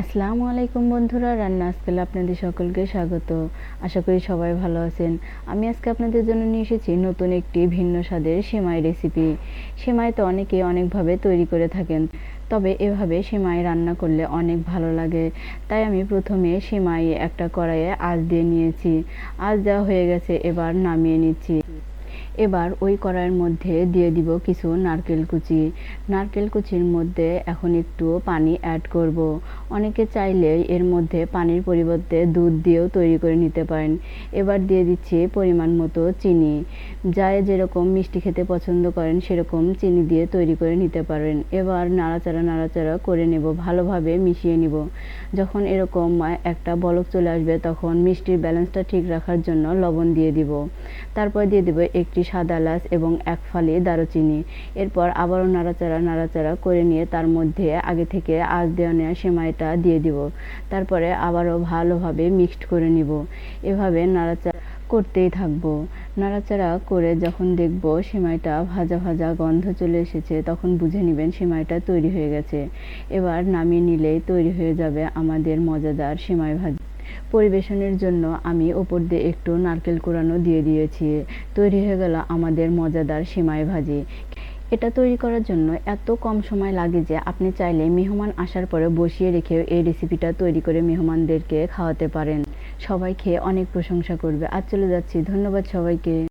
আসসালামু আলাইকুম বন্ধুরা, রান্না আজকাল আপনাদের সকলকে স্বাগত। আশা করি সবাই ভালো আছেন। আমি আজকে আপনাদের জন্য নিয়ে এসেছি নতুন একটি ভিন্ন স্বাদের সেমাই রেসিপি। সেমাই তো অনেকে অনেকভাবে তৈরি করে থাকেন, তবে এভাবে সেমাই রান্না করলে অনেক ভালো লাগে। তাই আমি প্রথমে সেমাই একটা কড়াইয়ে আঁচ দিয়ে নিয়েছি। আঁচ দেওয়া হয়ে গেছে, এবার নামিয়ে নিচ্ছি। এবার ওই কড়াইয়ের মধ্যে দিয়ে দিব কিছু নারকেল কুচি। নারকেল কুচির মধ্যে এখন একটু পানি অ্যাড করব। অনেকে চাইলে এর মধ্যে পানির পরিবর্তে দুধ দিয়েও তৈরি করে নিতে পারেন। এবার দিয়ে দিচ্ছি পরিমাণ মতো চিনি। যায় যেরকম মিষ্টি খেতে পছন্দ করেন, সেরকম চিনি দিয়ে তৈরি করে নিতে পারেন। এবার নাড়াচাড়া নাড়াচাড়া করে নেব, ভালোভাবে মিশিয়ে নিব। যখন এরকম একটা বলক চলে আসবে, তখন মিষ্টির ব্যালেন্সটা ঠিক রাখার জন্য লবণ দিয়ে দিব। তারপর দিয়ে দেবো একটি সাদা এলাচ এবং এক ফালি দারুচিনি। এরপর আবারও নাড়াচাড়া নাড়াচাড়া করে নিয়ে তার মধ্যে আগে থেকে আজ দেওয়া নেওয়া সেমাইটা দিয়ে দিব। তারপরে আবারও ভালোভাবে মিক্সড করে নিব। এভাবে নাড়াচাড়া করতেই থাকব। নাড়াচাড়া করে যখন দেখব সেমাইটা ভাজা ভাজা গন্ধ চলে এসেছে, তখন বুঝে নেবেন সেমাইটা তৈরি হয়ে গেছে। এবার নামিয়ে নিলেই তৈরি হয়ে যাবে আমাদের মজাদার সেমাই ভাজি। পরিবেশনের জন্য আমি ওপর দিয়ে একটু নারকেল কোরানো দিয়ে দিয়েছি। তৈরি হয়ে গেল আমাদের মজাদার সেমাই ভাজি। এটা তৈরি করার জন্য এত কম সময় লাগে যে আপনি চাইলে মেহমান আসার পরে বসিয়ে রেখেও এই রেসিপিটা তৈরি করে মেহমানদেরকে খাওয়াতে পারেন। সবাই খেয়ে অনেক প্রশংসা করবে। আর চলে যাচ্ছি। ধন্যবাদ সবাইকে।